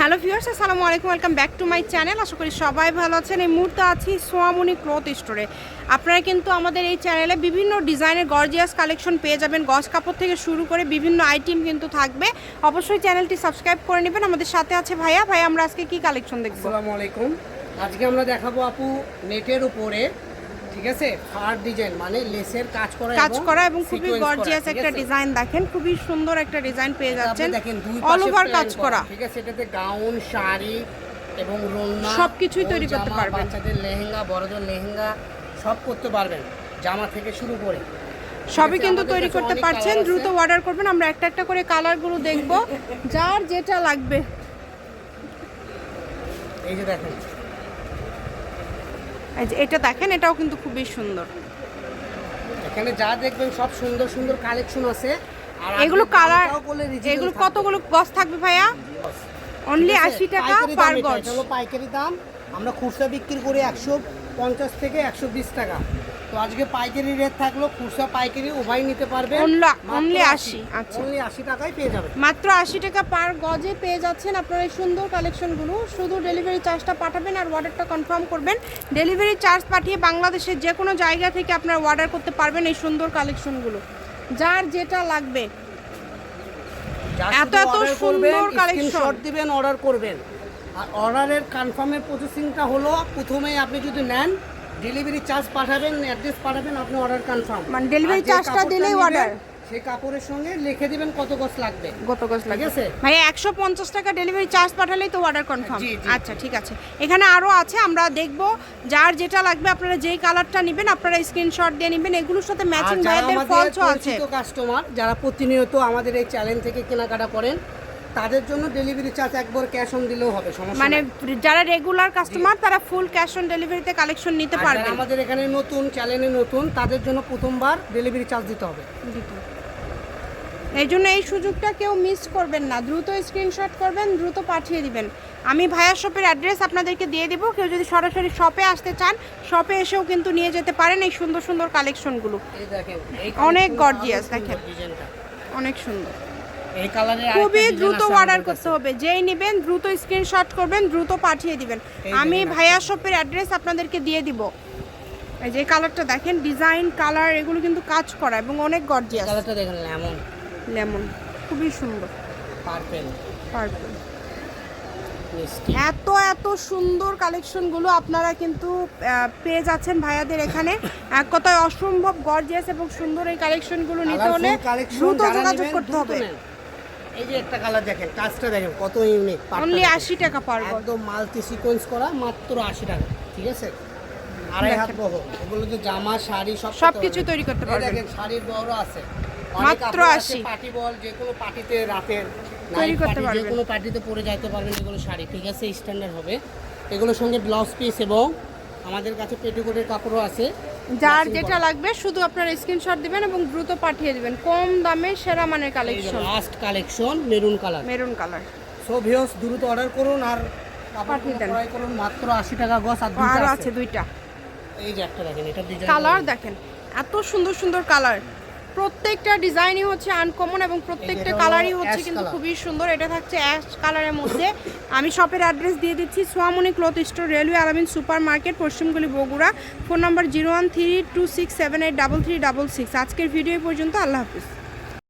Hello viewers, আসসালামু আলাইকুম, welcome back to my channel. আশা করি সবাই ভালো আছেন। এই মুহূর্তে আছি সোয়ামনি ক্লথ স্টোরে। আপনারা কিন্তু আমাদের এই চ্যানেলে বিভিন্ন ডিজাইনের গর্জিয়াস কালেকশন পেয়ে যাবেন। গজ কাপড় থেকে শুরু করে বিভিন্ন আইটেম কিন্তু থাকবে। অবশ্যই চ্যানেলটি সাবস্ক্রাইব করে নেবেন। আমাদের সাথে আছে ভাইয়া। ভাই আমরা আজকে কি কালেকশন দেখব? আসসালামু আলাইকুম। আজকে আমরা দেখাবো আপু নেটের উপরে ঠিক আছে? ফার ডিজাইন মানে লেসের কাজ করা কাজ করা এবং খুবই গর্জিয়াস একটা ডিজাইন দেখেন খুবই সুন্দর একটা ডিজাইন পেয়ে যাচ্ছেন। অল ওভার কাজ করা ঠিক আছে? এটাতে গাউন শাড়ি এবং রোলনা সবকিছুই তৈরি করতে পারবেন। বাচ্চাদের লেহেঙ্গা বড়দের লেহেঙ্গা সব করতে পারবেন জামা থেকে শুরু করে। সবই কিন্তু তৈরি করতে পারছেন দ্রুত অর্ডার করবেন আমরা একটা একটা করে কালারগুলো দেখব যার যেটা লাগবে। এই যে দেখেন এটা দেখেন এটাও কিন্তু খুবই সুন্দর। এখানে যা দেখবেন সব সুন্দর সুন্দর কালেকশন আছে। আর এগুলো কালার এগুলো কতগুলো গজ থাকবে ভাইয়া? অনলি? আশি টাকা পার গজ পাইকারি দাম। আমরা খুচরা বিক্রি করি একশো পঞ্চাশ থেকে একশো বিশ টাকা। তো আজকে পাইকারি রেট থাকল খুচরা পাইকারি উভয় নিতে পারবে only 80, আচ্ছা। অনলি আশি টাকায় পেয়ে যাবে মাত্র আশি টাকা পার গজে পেয়ে যাচ্ছেন আপনারা এই সুন্দর কালেকশনগুলো শুধু ডেলিভারি চার্জটা পাঠাবেন আর অর্ডারটা কনফার্ম করবেন। ডেলিভারি চার্জ পাঠিয়ে বাংলাদেশের যে কোনো জায়গা থেকে আপনারা অর্ডার করতে পারবেন এই সুন্দর কালেকশনগুলো যার যেটা লাগবে। এত এত সুন্দর collection। দিবেন অর্ডার করবেন। আর অর্ডারের কনফার্মের প্রসেসিংটা হলো প্রথমে আপনি যদি নেন ডেলিভারি চার্জ পাঠাবেন অ্যাড্রেস পাঠাবেন আপনি অর্ডার কনফার্ম মানে ডেলিভারি charge-টা দিলেই অর্ডার সেই কাপড়ের সঙ্গে লিখে দিবেন কত গজ লাগবে। কত গজ লাগবে। ভাই একশো পঞ্চাশ টাকা ডেলিভারি চার্জ পাঠালেই তো অর্ডার কনফার্ম। আচ্ছা ঠিক আছে। এখানে আরও আছে আমরা দেখব যার যেটা লাগবে আপনারা যেই কালারটা নেবেন আপনারা স্ক্রিনশট দিয়ে নেবেন এগুলোর সাথে ম্যাচিং আমাদের ফলসও আছে। কাস্টমার যারা প্রতিনিয়ত আমাদের এই চ্যানেল থেকে কেনাকাটা করেন তাদের জন্য ডেলিভারি চার্জ একবার ক্যাশ অন দিলেও হবে সমস্যা মানে যারা রেগুলার কাস্টমার তারা ফুল ক্যাশ অন ডেলিভারিতে কালেকশন নিতে যারা আমাদের এখানে নতুন চ্যানেলে নতুন তাদের জন্য প্রথমবার ডেলিভারি চার্জ দিতে হবে। এই জন্য এই সুযোগটা কেউ মিস করবেন না। দ্রুত স্ক্রিনশট করবেন দ্রুত পাঠিয়ে দিবেন। আমি ভায়া শপের অ্যাড্রেস আপনাদেরকে দিয়ে দিব। কেউ যদি সরাসরি শপে আসতে চান শপে এসেও কিন্তু নিয়ে যেতে পারেন এই সুন্দর সুন্দর কালেকশনগুলো অনেক সুন্দর দেখেন। অনেক সুন্দর। খুবই দ্রুত অর্ডার করতে হবে। যেই নেবেন দ্রুত স্ক্রিনশট করবেন দ্রুত পাঠিয়ে দিবেন। আমি ভাইয়া শপের অ্যাড্রেস আপনাদেরকে দিয়ে দিব। এই যে কালারটা দেখেন ডিজাইন কালার এগুলো কিন্তু কাজ করা এবং অনেক গর্জিয়াস কালারটা দেখেন লেমন লেমন খুবই সুন্দর। পার্পল পার্পল এত এত সুন্দর কালেকশনগুলো আপনারা কিন্তু পেয়ে যাচ্ছেন ভাইয়াদের এখানে। এক কথায় অসম্ভব গর্জিয়াস এবং সুন্দর এই কালেকশনগুলো নিতে হলে দ্রুত যোগাযোগ করতে হবে। এই যে একটা কালার দেখেন কাজটা দেখেন কত ইউনিক অনলি আশি টাকা পারব একদম মাল্টি সিকোয়েন্স করা মাত্র আশি টাকা ঠিক আছে? আড়াই হাত দেখেন। বহ এগুলো তো জামা শাড়ি সব সবকিছু তৈরি করতে পারবেন। দেখেন শাড়ির বড় আছে। মাত্র 80 পার্টি বল যে কোনো পার্টিতে রাতের তৈরি করতে যে কোনো পার্টিতে পরে যাইতে পারবেন এগুলো শাড়ি ঠিক আছে? স্ট্যান্ডার্ড হবে। এগুলোর সঙ্গে ব্লাউজ পিস এবং আমাদের কাছে পেটিকোটের কাপড়ও আছে। যার যেটা লাগবে শুধু আপনার স্ক্রিনশট দিবেন এবং দ্রুত পাঠিয়ে দিবেন। কম দামে সেরা মানের collection last collection maroon colour maroon colour so views দ্রুত অর্ডার করুন আর পাঠিয়ে দেন। ক্রয় করুন। মাত্র আশি টাকা গস আর দুইটা আছে। দুইটা। এই যে একটা দেখেন এটা ডিজাইন কালার দেখেন এত সুন্দর সুন্দর কালার প্রত্যেকটা ডিজাইনই হচ্ছে আনকমন এবং প্রত্যেকটা কালারই হচ্ছে কিন্তু খুবই সুন্দর। এটা থাকছে অ্যাশ কালারের মধ্যে। আমি শপের অ্যাড্রেস দিয়ে দিচ্ছি Soyamoni cloth store railway Alamin super market পশ্চিমগুলি Bogura phone number zero one three two six seven eight double three double six আজকের ভিডিও পর্যন্ত। আল্লাহ হাফিজ।